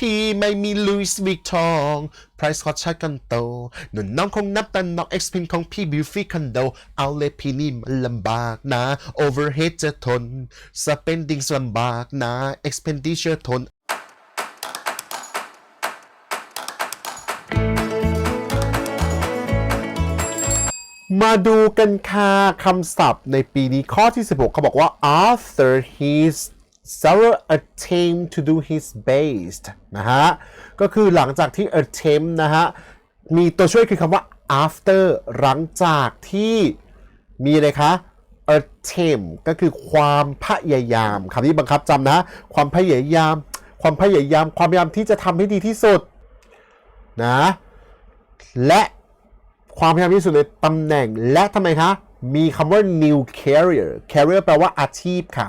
พี่ไม่มีลุยส์วิกทองไพรซ์คอชัดกันโตหนุนน้องคงนับแต่น้องเอ็กซ์พินของพี่บิวฟี่คอนโด เอาเลยพี่นี่มันลำบากนะ overhead จะทน spending ลำบากนะ expenditure ทนมาดูกันค่ะคำศัพท์ในปีนี้ข้อที่ 16 เขาบอกว่า after his several attempt to do his best นะฮะ ก็คือหลังจากที่ attempt นะฮะ มีตัวช่วยคือคำว่า after หลังจากที่มีอะไรคะ attempt ก็คือความพยายามคำนี้บังคับจำนะ ความพยายาม ความพยายาม ความพยายามที่จะทำให้ดีที่สุดนะ และความพยายามที่สุดในตำแหน่งและทำไมคะ มีคำว่า new career career แปลว่าอาชีพค่ะ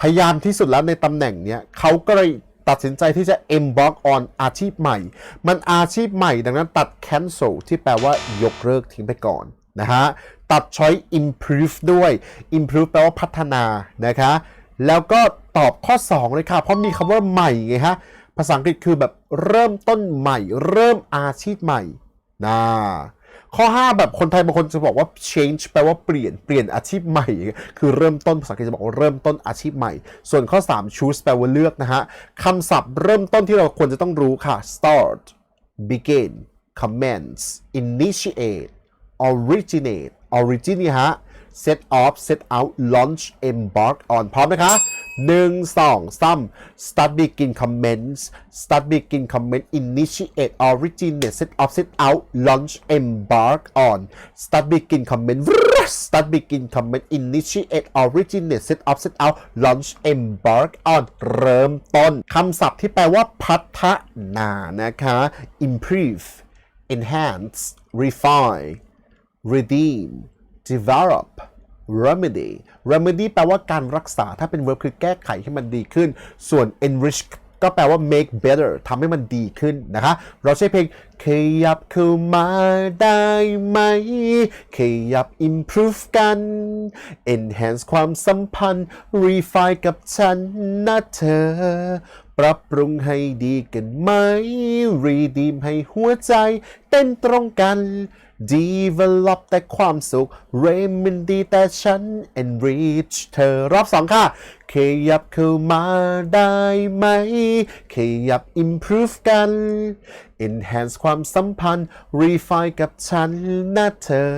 พยายามที่สุดแล้วในตำแหน่งเนี้ยเขาก็เลยตัดสินใจที่จะ embark on อาชีพใหม่ มันอาชีพใหม่ดังนั้นตัด cancel ที่แปลว่ายกเลิกทิ้งไปก่อนนะฮะ ตัด choice improve ด้วย improve แปลว่าพัฒนานะคะ แล้วก็ตอบข้อ 2 เลยค่ะ เพราะมีคำว่าใหม่ไงฮะ ภาษาอังกฤษคือแบบเริ่มต้นใหม่ เริ่มอาชีพใหม่นะ ข้อ 5 แบบคนไทยบางคนจะบอกว่า change แปลว่าเปลี่ยนเปลี่ยนอาชีพใหม่ คือเริ่มต้นภาษาอังกฤษจะบอกว่าเริ่มต้นอาชีพใหม่ ส่วนข้อ 3 choose แปลว่าเลือกนะฮะคำศัพท์เริ่มต้นที่เราควรจะต้องรู้ค่ะ start begin commence initiate originate origin นี่ฮะ set off set out launch embark on พร้อมนะคะหนึ่งสองสาม start begin commence start begin comment initiate originate set off set out launch embark on start begin comment start begin comment initiate originate set off set out launch embark on เริ่มต้นคำศัพท์ที่แปลว่าพัฒนานะคะ improve enhance refine redeem develop remedy remedy แปลว่าการรักษาถ้าเป็น verb คือแก้ไขให้มันดีขึ้น ส่วน enrich ก็แปลว่า make better ทำให้มันดีขึ้นนะคะ เราใช้เพลง ขยับเข้ามาได้ไหม ขยับ improve กัน enhance ความสัมพันธ์ refine กับฉันนะเธอ ปรับปรุงให้ดีกันไหม redeem ให้หัวใจเต้นตรงกัน develop แต่ความสุข remedy แต่ฉัน enrich เธอรอบสองค่ะ ขยับเข้ามาได้ไหม ขยับ improve กัน enhance ความสัมพันธ์ refine กับฉันนะเธอ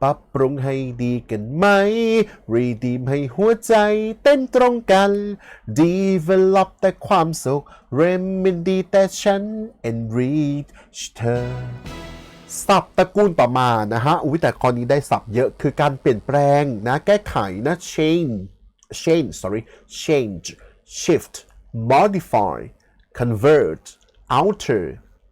ปรับปรุงให้ดีกันไหม redeem ให้หัวใจเต้นตรงกัน develop แต่ความสุข remedy แต่ฉัน enrich เธอศัพท์ตระกูลต่อมาณนะฮะ อุ้ยแต่ข้อนี้ได้ศัพท์เยอะ คือการเปลี่ยนแปลงนะ แก้ไขนะ change change sorry change shift modify convert alter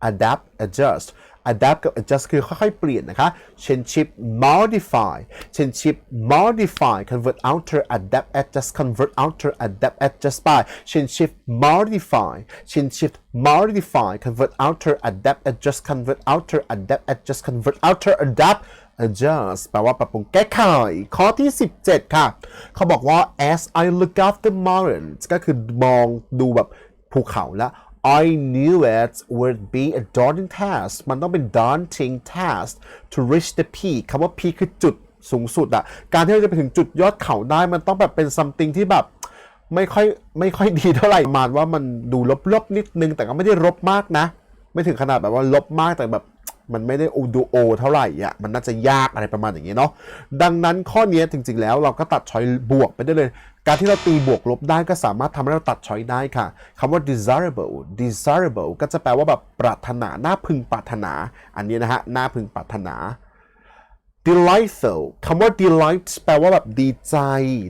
adapt adjust adapt กับ adjust คือค่อยๆ เปลี่ยนนะคะ change shift modify change shift modify convert alter adapt adjust convert alter adapt adjust by change shift modify change shift modify convert alter adapt adjust convert alter adapt adjust convert alter adapt adjust แปลว่าปรับปรุงแก้ไข ข้อที่ 17 ค่ะ เขาบอกว่า as I look up the mountains ก็คือมองดูแบบภูเขาแล้ว I knew it would be a daunting task มันต้องเป็น daunting task to reach the peak คำว่า peak คือจุดสูงสุดอะการที่เราจะไปถึงจุดยอดเขาได้ มันต้องแบบเป็น something ที่แบบไม่ค่อยไม่ค่อยดีเท่าไหร่ประมาณว่ามันดูลบๆนิดนึง แต่ก็ไม่ได้ลบมากนะ ไม่ถึงขนาดแบบว่าลบมากแต่แบบมันไม่ได้ดูโอเท่าไหร่อะมันน่าจะยากอะไรประมาณอย่างเงี้ยเนาะดังนั้นข้อนี้จริงๆแล้วเราก็ตัดช้อยบวกไปได้เลย การที่เราตีบวกลบได้ก็สามารถทำให้เราตัดช้อยได้ค่ะคำว่า desirable desirable ก็จะแปลว่าแบบปรารถนาน่าพึงปรารถนา อันนี้นะฮะน่าพึงปรารถนา delightful คำว่า delight แปลว่าแบบดีใจ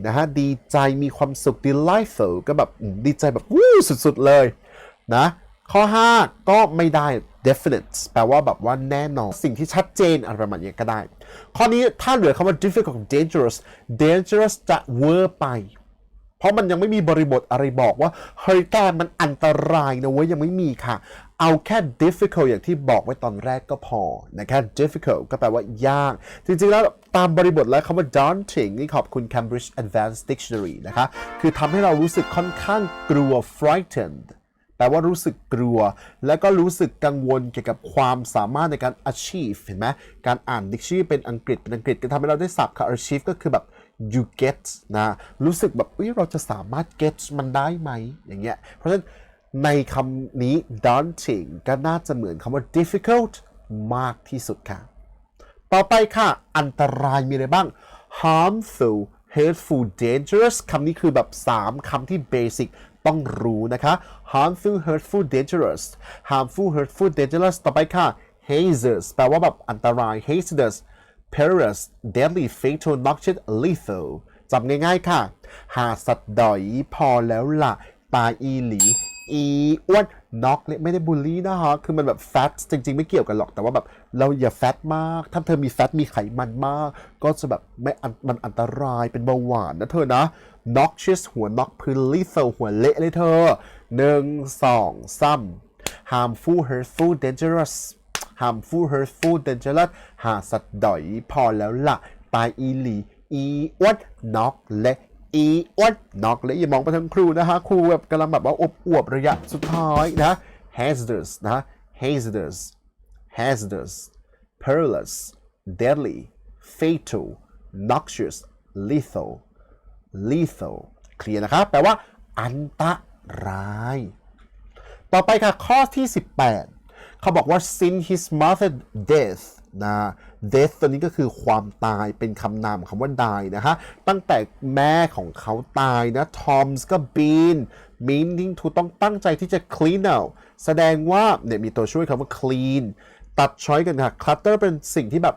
นะฮะ ดีใจมีความสุข delightful ก็แบบดีใจแบบวู้สุดๆเลยนะ ข้อ 5 ก็ไม่ได้ definite แปลว่าแบบว่าแน่นอน สิ่งที่ชัดเจนอะไรประมาณนี้ก็ได้ ข้อนี้ถ้าเหลือคำว่า difficult dangerous dangerous จะเวอร์ไป เพราะมันยังไม่มีบริบทอะไรบอกว่าเฮ้ยแกมันอันตรายนะเว้ยยังไม่มีค่ะ เอาแค่ difficult อย่างที่บอกไว้ตอนแรกก็พอนะครับ difficult ก็แปลว่ายาก จริงๆแล้วตามบริบทแล้วคำว่า daunting นี่ขอบคุณ Cambridge Advanced Dictionary นะคะ คือทำให้เรารู้สึกค่อนข้างกลัว frightened แปลว่ารู้สึกกลัว แล้วก็รู้สึกกังวลเกี่ยวกับความสามารถในการ achieve เห็นไหมการอ่าน dictionary เป็นอังกฤษเป็นอังกฤษก็ทำให้เราได้ศัพท์ค่ะ achieve ก็คือแบบ you get นะรู้สึกแบบเอ้ยเราจะสามารถ get มันได้ไหมอย่างเงี้ยเพราะฉะนั้นในคำนี้ daunting ก็น่าจะเหมือนคำว่า difficult มากที่สุดค่ะ ต่อไปค่ะ อันตรายมีอะไรบ้าง harmful hateful dangerous คำนี้คือแบบ 3 คำที่ basic ต้องรู้นะคะ harmful hurtful dangerous harmful hurtful dangerous ต่อไปค่ะ hazardous แปลว่าแบบอันตราย hazardous perilous deadly fatal noxious lethal จำง่ายๆค่ะ หาสัตว์ดอยพอแล้วละตายอีหลี อีอ้วนน็อกเนี่ยไม่ได้บูลลี่นะฮะคือมันแบบแฟตจริง ๆ ไม่เกี่ยวกันหรอก แต่ว่าแบบเราอย่าแฟตมาก ถ้าเธอมีแฟตมีไขมันมาก ก็จะแบบไม่มันอันตรายเป็นเบาหวานนะเธอนะ noxious หัวน็อกพื้น lethal หัวเละเลยเธอหนึ่งสองสาม harmful hurtful dangerous harmful hurtful dangerous หาสัตว์ดอยพอแล้วละตายอีหลี อีอ้วนน็อกและอีอ้วนน็อกและอย่ามองไปทางครูนะฮะครูแบบกำลังแบบว่าอบอวบระยะสุดท้ายนะ hazardous นะ hazardous hazardous perilous deadly fatal noxious lethal lethal เคลียร์นะครับ แปลว่า อันตราย ต่อไปค่ะ ข้อที่ 18 เขาบอกว่า since his mother death นะ death ตัวนี้ก็คือความตายเป็นคำนามคำว่า die นะฮะ ตั้งแต่แม่ของเขาตายนะ Tom's ก็ been meaning to ต้องตั้งใจที่จะ clean out แสดงว่าเนี่ยมีตัวช่วยคำว่า clean ตัดช้อยกันค่ะ clutter เป็นสิ่งที่แบบ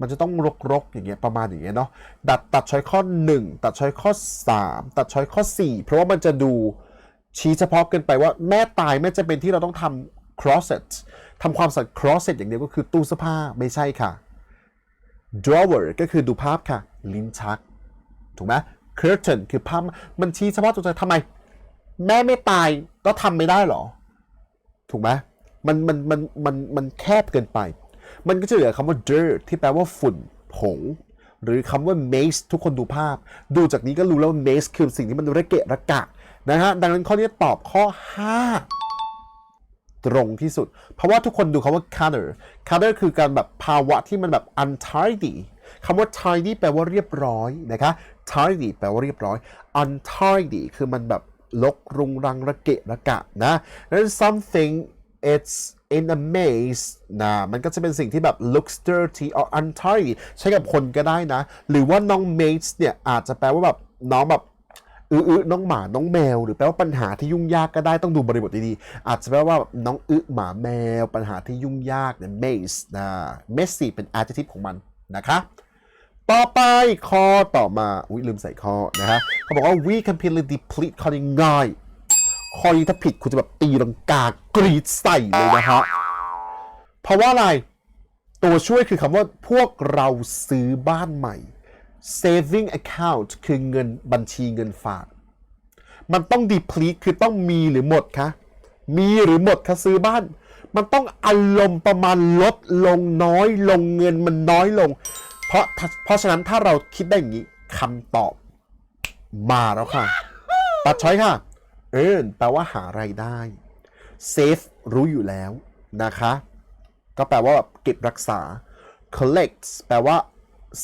มันจะต้องรกๆ อย่างเงี้ยประมาณอย่างเงี้ยเนาะดัดตัดช้อยข้อ 1 ตัดช้อยข้อ 3 ตัดช้อยข้อ 4 เพราะว่ามันจะดูชี้เฉพาะเกินไปว่าแม่ตายแม่จะเป็นที่เราต้องทำ closet ทำความสะอาด closet อย่างเดียวก็คือตู้เสื้อผ้าไม่ใช่ค่ะ drawer ก็คือดูภาพค่ะ ลิ้นชัก ถูกไหม curtain คือภามันชี้เฉพาะตัวใจทำไม แม่ไม่ตายก็ทำไม่ได้หรอ ถูกไหมมันมันมันมันมันแคบเกินไป มันก็จะเหลือคำว่า dirt ที่แปลว่าฝุ่นผงหรือคำว่า maze ทุกคนดูภาพ ดูจากนี้ก็รู้แล้ว maze คือสิ่งที่มันระเกะระกะนะฮะ ดังนั้นข้อนี้ตอบข้อ 5 ตรงที่สุด เพราะว่าทุกคนดูคำว่า color color คือการแบบภาวะที่มันแบบ untidy คำว่า tidy แปลว่าเรียบร้อยนะคะ tidy แปลว่าเรียบร้อย untidy คือมันแบบลกรุงรังระเกะระกะนะนั้น something it's in a maze นะมันก็จะเป็นสิ่งที่แบบ looks dirty or untidy ใช้กับคนก็ได้นะ หรือว่าน้อง maze เนี่ยอาจจะแปลว่าแบบน้องแบบ อื้อน้องหมาน้องแมว หรือแปลว่าปัญหาที่ยุ่งยากก็ได้ต้องดูบริบทดีๆอาจจะแปลว่าน้องอึหมาแมว ปัญหาที่ยุ่งยากเนี่ย maze นะ messy เป็น adjective ของมันนะคะต่อไปข้อต่อมาอุ้ยลืมใส่ข้อนะฮะเขาบอกว่า we completely deplete ข้อนี้ง่ายข้อนี้ถ้าผิดคุณจะแบบตีลังกากรีดใส่เลยนะฮะเพราะว่าอะไร ตัวช่วยคือคำว่าพวกเราซื้อบ้านใหม่ saving account คือเงินบัญชีเงินฝาก มันต้อง deplete คือต้องมีหรือหมดคะมีหรือหมดคะซื้อบ้าน มันต้องอารมณ์ประมาณลดลงน้อยลงเงินมันน้อยลง เพราะเพราะฉะนั้นถ้าเราคิดได้อย่างนี้คำตอบ มาแล้วค่ะ ตัดช้อยค่ะ earn แปลว่าหารายได้ save รู้อยู่แล้วนะคะ ก็แปลว่าแบบเก็บรักษา collect แปลว่า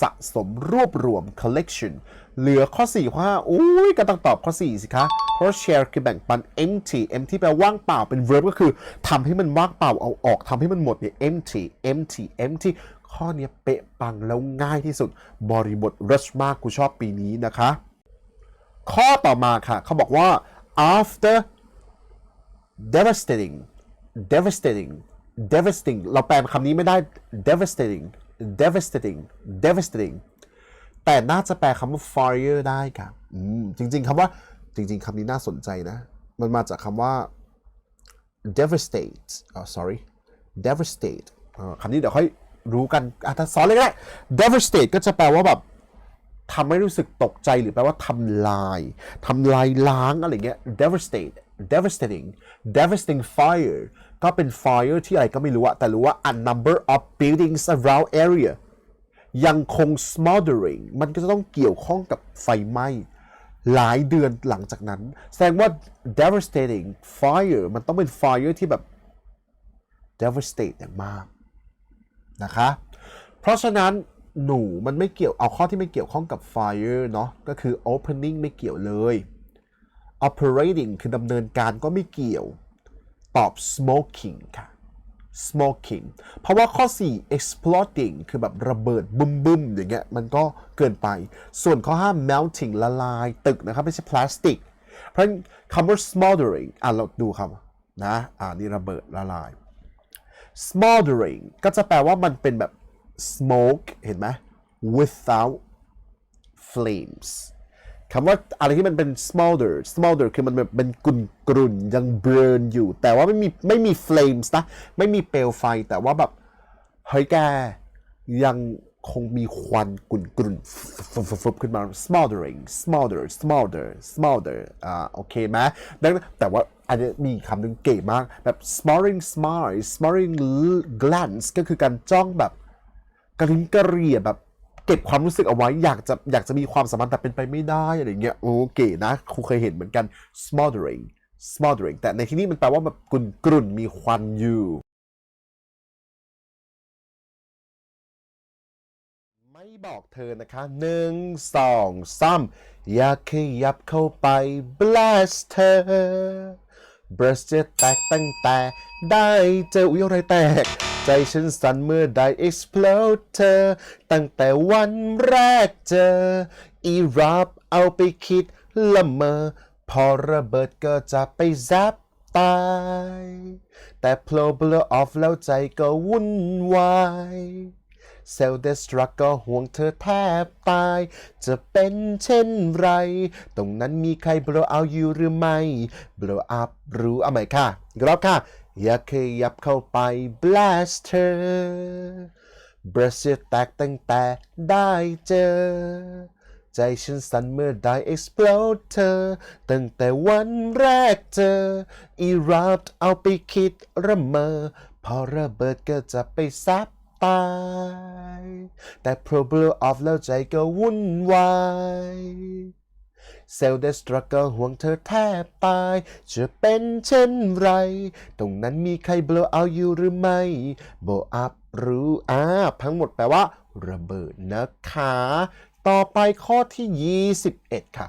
สะสมรวบรวม collection เหลือข้อ4ข้อ5อุ้ยก็ต้องตอบข้อ 4 สิคะ เพราะ share คือแบ่งปัน empty empty แปลว่างเปล่าเป็น verb ก็คือทำให้มันว่างเปล่าเอาออกทำให้มันหมดเนี่ย empty empty empty ข้อนี้เป๊ะปังแล้วง่ายที่สุด บริบท rush มากกูชอบปีนี้นะคะ ข้อต่อมาค่ะ เขาบอกว่า after devastating devastating devastating เราแปลคำนี้ไม่ได้ devastating devastating devastating แต่น่าจะแปลคำว่า fire ได้ค่ะอืมจริง ๆคำว่าจริง ๆคำนี้น่าสนใจนะ มันมาจากคำว่า devastate อ๋อ sorry devastate คำนี้เดี๋ยวค่อยรู้กันอะถ้าสอนเลยก็ได้ devastate ก็จะแปลว่าแบบทำให้รู้สึกตกใจหรือแปลว่าทำลายทำลายล้างอะไรเงี้ย devastate devastating devastating fire ก็เป็น fire ที่อะไรก็ไม่รู้อะแต่รู้ว่า a number of buildings around area ยังคง smoldering มันก็จะต้องเกี่ยวข้องกับไฟไหม้หลายเดือนหลังจากนั้น แสดงว่า devastating fire มันต้องเป็น fire ที่แบบ devastate อย่างมากนะคะ เพราะฉะนั้นหนูมันไม่เกี่ยวเอาข้อที่ไม่เกี่ยวข้องกับ fire เนาะก็คือ opening ไม่เกี่ยวเลย operating คือดำเนินการก็ไม่เกี่ยว ตอบ smoking ค่ะ smoking เพราะว่าข้อ 4 exploding คือแบบระเบิดบึ้มบึมๆ อย่างเงี้ย มันก็เกินไป ส่วนข้อ 5 melting ละลายตึกนะครับ ไม่ใช่พลาสติก เพราะนั้นคำว่า smoldering อะเราดูคำนะ อ่านี่ระเบิดละลาย smoldering ก็จะแปลว่ามันเป็นแบบ smoke เห็นไหม without flames คำว่าอะไรที่มันเป็น smolder smolder คือมันเป็นกลุ่นกรุ่นๆยังเบิร์นอยู่ แต่ว่าไม่มีไม่มี flames นะ ไม่มีเปลวไฟแต่ว่าแบบ เฮ้ยแก ยังคงมีควันกลุ่นกรุ่นๆฟุบขึ้นมา smoldering smolder smolder smolder อ่าโอเคไหมดังนั้นแต่ว่าอันนี้มีคำหนึ่งเก๋มากแบบ smothering smile smothering glance ก็คือการจ้องแบบกระลิ้นกระเรียแบบ เก็บความรู้สึกเอาไว้ อยากจะอยากจะมีความสัมพันธ์แต่เป็นไปไม่ได้อะไรเงี้ยโอเคนะครูเคยเห็นเหมือนกัน smothering smothering แต่ในที่นี้มันแปลว่าแบบกลุ่นกรุ่นมีควันอยู่ ไม่บอกเธอนะคะหนึ่งสองสามอยากขยับเข้าไป bless เธอ breast จะแตกตั้งแต่ ได้เจออุ้ยอะไรแตก ใจฉันสั่นเมื่อได้ explode เธอ ตั้งแต่วันแรกเจอ อีรับเอาไปคิดละเมอ พอระเบิดก็จะไปซับตาย แต่โผล่เบลอออฟแล้วใจก็วุ่นวาย เซลเดสตรักก็ห่วงเธอแทบตาย จะเป็นเช่นไร ตรงนั้นมีใคร blow out อยู่หรือไม่ blow up รู้เอาใหมค่ะกรอบค่ะ อย่าขยับเข้าไป blast เธอ breast จะแตกตั้งแต่ได้เจอ ใจฉันสั่นเมื่อได้ explode เธอ ตั้งแต่วันแรกเจอ erupt เอาไปคิดระเมอ พอระเบิดก็จะไปซับ ตายแต่พอ blow off แล้วใจก็วุ่นวายเซลเดสตรักก็ห่วงเธอแทบตาย จะเป็นเช่นไร ตรงนั้นมีใคร blow out อยู่หรือไม่ blow up รู้อาทั้งหมดแปลว่า ระเบิดนะคะ ต่อไปข้อที่ 21 ค่ะ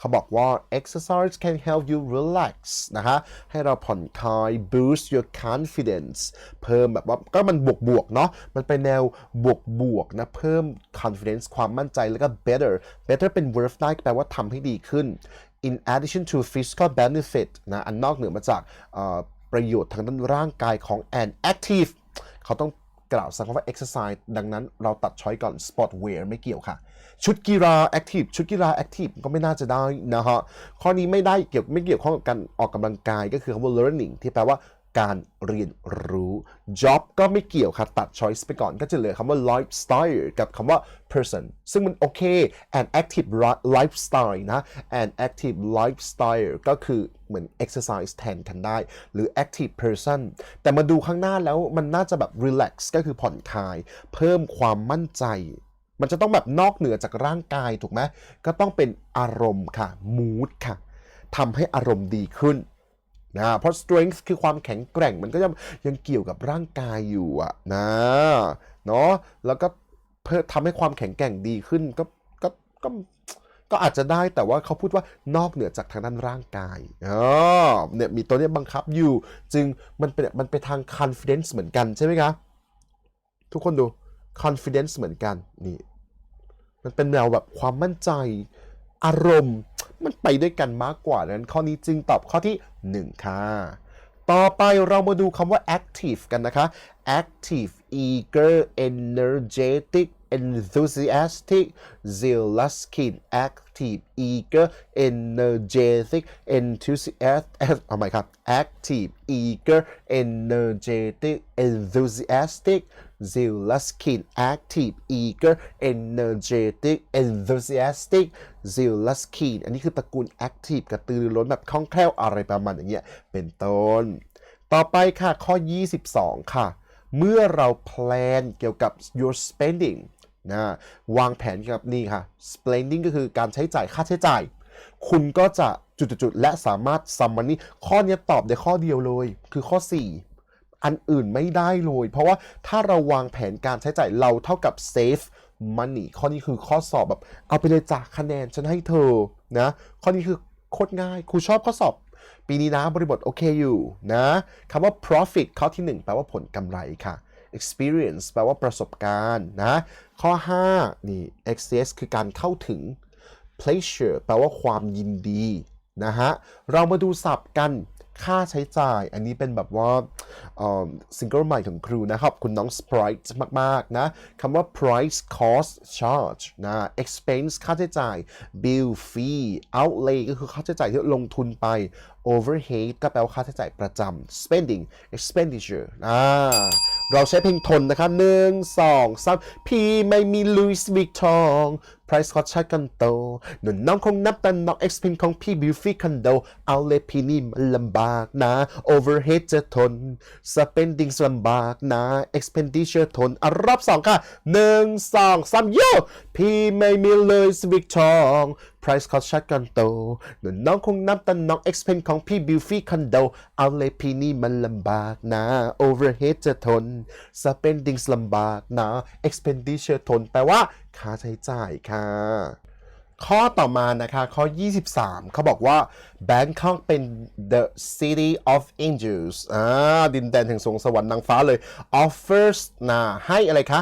เขาบอกว่า exercise can help you relax นะฮะให้เราผ่อนคลาย boost your confidence เพิ่มแบบว่าก็มันบวกบวกๆเนาะ มันเป็นแนวบวกบวกๆนะ เพิ่ม confidence ความมั่นใจแล้วก็ better better เป็น verb ได้แปลว่าทำให้ดีขึ้น in addition to physical benefit นะ อันนอกเหนือมาจากประโยชน์ทางด้านร่างกายของ an active เขาต้องกล่าวสักคำว่า exercise ดังนั้นเราตัดช้อยก่อน sport wear ไม่เกี่ยวค่ะ ชุดกีฬา active ชุดกีฬา active ก็ไม่น่าจะได้นะฮะข้อนี้ไม่ได้เกี่ยวไม่เกี่ยวข้องกับการออกกำลังกายก็คือคำว่า learning ที่แปลว่าการเรียนรู้ job ก็ไม่เกี่ยวค่ะตัด choice ไปก่อนก็จะเหลือคำว่า lifestyle กับคำว่า person ซึ่งมันโอเค an active lifestyle นะ an active lifestyle ก็คือเหมือน exercise แทนกันได้ หรือ active person แต่มาดูข้างหน้าแล้วมันน่าจะแบบ relax ก็คือผ่อนคลาย เพิ่มความมั่นใจ มันจะต้องแบบนอกเหนือจากร่างกายถูกไหมก็ต้องเป็นอารมณ์ค่ะ mood ค่ะทำให้อารมณ์ดีขึ้นนะเพราะ strength คือความแข็งแกร่งมันก็ยังยังเกี่ยวกับร่างกายอยู่อะนะเนาะแล้วก็เพื่อทำให้ความแข็งแกร่งดีขึ้นก็ก็ก็ก็อาจจะได้แต่ว่าเขาพูดว่านอกเหนือจากทางด้านร่างกายอ๋อเนี่ยมีตัวนี้บังคับอยู่ จึงมันเป็นมันไปทาง confidence เหมือนกันใช่ไหมคะทุกคนดู confidence เหมือนกันนี่ มันเป็นแนวแบบความมั่นใจ อารมณ์ มันไปด้วยกันมากกว่าดังนั้น ข้อนี้จึงตอบข้อที่ 1 ค่ะ ต่อไปเรามาดูคำว่า active กันนะคะ active eager energetic enthusiastic zealous keen active eager energetic enthusiastic เอาใหม่ครับ active eager energetic enthusiastic zealous keen active eager energetic enthusiastic zealous keen อันนี้คือตระกูล active กระตือรือร้นแบบคล่องแคล่วอะไรประมาณอย่างเงี้ยเป็นต้น ต่อไปค่ะข้อ 22 ค่ะเมื่อเราแพลนเกี่ยวกับ your spending นะวางแผนกับนี่ค่ะ spending ก็คือการใช้จ่ายค่าใช้จ่าย คุณก็จะจุดๆและสามารถ sum money ข้อนี้ตอบได้ข้อเดียวเลย คือข้อ 4 อันอื่นไม่ได้เลย เพราะว่าถ้าเราวางแผนการใช้จ่ายเราเท่ากับ save money ข้อนี้คือข้อสอบแบบ เอาไปเลยจากคะแนนฉันให้เธอนะ ข้อนี้คือโคตรง่ายครูชอบข้อสอบปีนี้นะบริบทโอเคอยู่นะคำว่า profit ข้อที่ 1 แปลว่าผลกำไรค่ะ experience แปลว่าประสบการณ์นะ ข้อ 5 นี่ access คือการเข้าถึง pleasure แปลว่าความยินดีนะฮะ เรามาดูศัพท์กันค่าใช้จ่าย อันนี้เป็นแบบว่าซิงเกิลใหม่ของครูนะครับ คุณน้อง Sprite มาก ๆ นะคำว่า price cost charge นะ expense ค่าใช้จ่าย bill fee outlay ก็คือค่าใช้จ่ายที่ลงทุนไป overhead ก็แปลว่าค่าใช้จ่ายประจำ spending expenditure อ่าเราใช้เพลงทนนะคะหนึ่งสองสามพี่ไม่มีลุยส์วิกทอง price ขอชัดกันโตหนุนน้องคงนับแต่น้อง expense ของพี่บิวฟี่คอนโด เอาเลยพี่นี่มันลำบากนะ overhead จะทน spending ลำบากนะ expenditure ทนอรอบสองค่ะหนึ่งสองสามโยพี่ไม่มีเลยสวิกทอง price cost ชัดกันโตหนุนน้องคงนับตันน้อง expense ของพี่บิวฟี่คอนโด เอาเลยพี่นี่มันลำบากนะ overhead จะทน spending ลำบากนะ expenditure ทน แปลว่า ค่าใช้จ่ายค่ะ ข้อต่อมานะคะ ข้อ 23 เขาบอกว่า Bangkok เป็น the city of angels อ่าดินแดนแห่งสวงสวรรค์นางฟ้าเลย offers นะให้อะไรคะ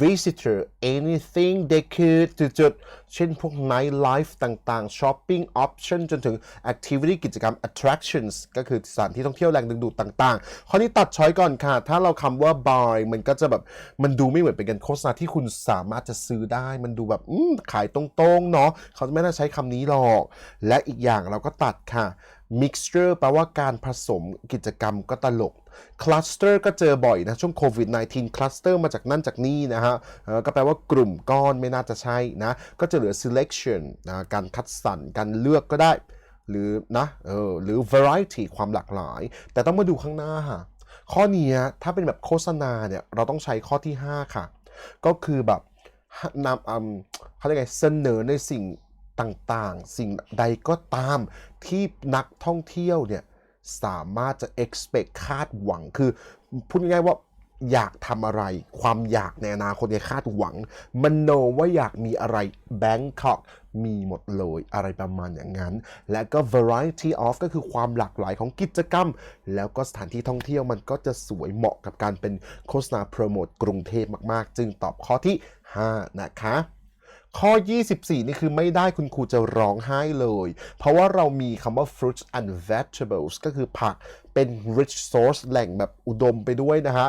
visitor anything they could จุดๆเช่นพวก night life ต่างๆ shopping option จนถึง activity กิจกรรม attractions ก็คือสถานที่ท่องเที่ยวแหล่งดึงดูดต่างๆ ข้อนี้ตัดช้อยก่อนค่ะ ถ้าเราคำว่า buy มันก็จะแบบ มันดูไม่เหมือนเป็นการโฆษณาที่คุณสามารถจะซื้อได้ มันดูแบบขายตรงๆ เนาะเขาไม่น่าใช้คำนี้หรอก และอีกอย่างเราก็ตัดค่ะ mixture แปลว่าการผสมกิจกรรมก็ตลก cluster ก็เจอบ่อยนะ ช่วงโควิด -19 cluster มาจากนั่นจากนี่นะฮะก็แปลว่ากลุ่มก้อนไม่น่าจะใช่นะ ก็จะเหลือ selection นะการคัดสรรการเลือกก็ได้ หรือนะเออหรือ variety ความหลากหลาย แต่ต้องมาดูข้างหน้าค่ะข้อเนี้ยถ้าเป็นแบบโฆษณาเนี่ยเราต้องใช้ข้อที่ 5 ค่ะ ก็คือแบบนำเขาเรียกไงเสนอในสิ่ง ต่างๆ สิ่งใดก็ตามที่นักท่องเที่ยวเนี่ยสามารถจะ expect คาดหวังคือพูดง่ายๆว่าอยากทำอะไร ความอยากในอนาคตเนี่ยคาดหวัง มันโนว่าอยากมีอะไร Bangkok มีหมดเลยอะไรประมาณอย่างนั้น และก็ variety of ก็คือความหลากหลายของกิจกรรม แล้วก็สถานที่ท่องเที่ยวมันก็จะสวยเหมาะกับการเป็นโฆษณาโปรโมทกรุงเทพมากๆ จึงตอบข้อที่ 5 นะคะ ข้อ 24 นี่คือไม่ได้คุณครูจะร้องไห้เลย เพราะว่าเรามีคำว่า fruits and vegetables ก็คือผักเป็น rich source แหล่งแบบอุดมไปด้วยนะฮะ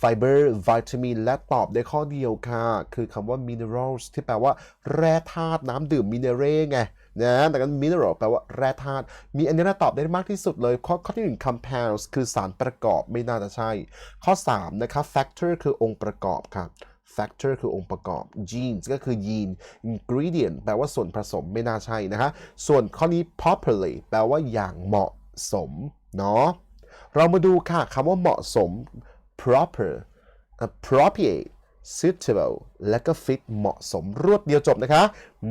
fiber vitamin และตอบได้ข้อเดียวค่ะ คือคำว่า minerals ที่แปลว่าแร่ธาตุน้ำดื่ม mineral ไงนะแต่กัน mineral แปลว่าแร่ธาตุมีอันนี้นะตอบได้มากที่สุดเลย ข้อข้อที่ 1 compounds คือสารประกอบไม่น่าจะใช่ ข้อ 3 นะคะ factor คือองค์ประกอบครับ factor คือองค์ประกอบ genes ก็คือยีน ingredient แปลว่าส่วนผสมไม่น่าใช่นะคะ ส่วนข้อนี้ properly แปลว่าอย่างเหมาะสม เนาะ เรามาดูค่ะคำว่าเหมาะสม proper appropriate suitable และก็ fit เหมาะสมรวดเดียวจบนะคะ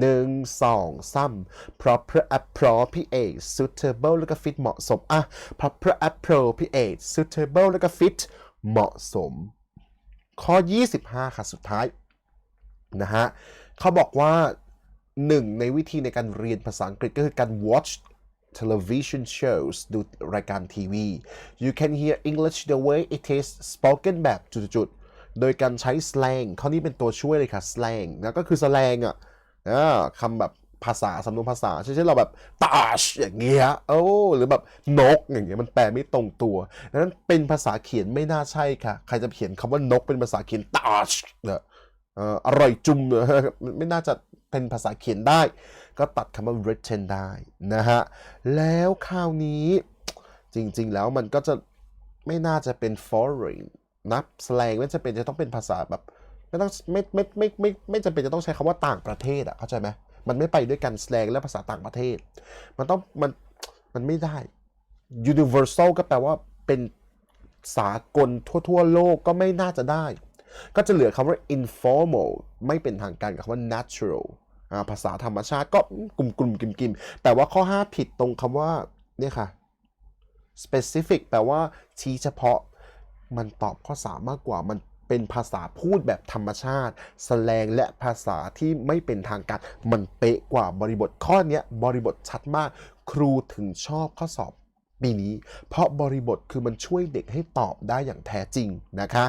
1 2 3 proper appropriate suitable แล้วก็ fit เหมาะสม อะ proper appropriate suitable แล้วก็ fit เหมาะสม ข้อ 25 ค่ะ สุดท้ายนะฮะเขาบอกว่าหนึ่งในวิธีในการเรียนภาษาอังกฤษก็คือการ watch television shows ดูรายการทีวี you can hear English the way it is spoken แบบจุดๆ โดยการใช้ slang ข้อนี้เป็นตัวช่วยเลยค่ะ slang นะก็คือ slang อะอ่าคำแบบ ภาษาสำนวนภาษาเช่นเราแบบ tash อย่างเงี้ยโอ้หรือแบบนกอย่างเงี้ยมันแปลไม่ตรงตัวดังนั้นเป็นภาษาเขียนไม่น่าใช่ค่ะ ใครจะเขียนคำว่านกเป็นภาษาเขียน tash เนี่ยเอ่อร่อยจุ่มเลยไม่น่าจะเป็นภาษาเขียนได้ ก็ตัดคำว่า written ได้นะฮะ แล้วคราวนี้จริงๆแล้วมันก็จะไม่น่าจะเป็น foreign นะ slang ไม่จะเป็นจะต้องเป็นภาษาแบบ ไม่ต้องไม่ไม่ไม่ไม่ไม่จำเป็นจะต้องใช้คำว่าต่างประเทศอะเข้าใจไหม มันไม่ไปด้วยกัน slang และภาษาต่างประเทศ มันต้องมันมันไม่ได้ universal ก็แปลว่าเป็นสากลทั่ว ๆ โลกก็ไม่น่าจะได้ ก็จะเหลือคำว่า informal ไม่เป็นทางการกับคำว่า natural ภาษาธรรมชาติก็กลุ่มกลุ่มกิมกิมๆแต่ว่าข้อ 5 ผิดตรงคำว่าเนี่ยค่ะ specific แปลว่าชี้เฉพาะ มันตอบข้อ 3 มากกว่ามัน เป็นภาษาพูดแบบธรรมชาติ แสลงและภาษาที่ไม่เป็นทางการ มันเป๊ะกว่าบริบทข้อนี้บริบทชัดมาก ครูถึงชอบข้อสอบปีนี้ เพราะบริบทคือมันช่วยเด็กให้ตอบได้อย่างแท้จริงนะคะ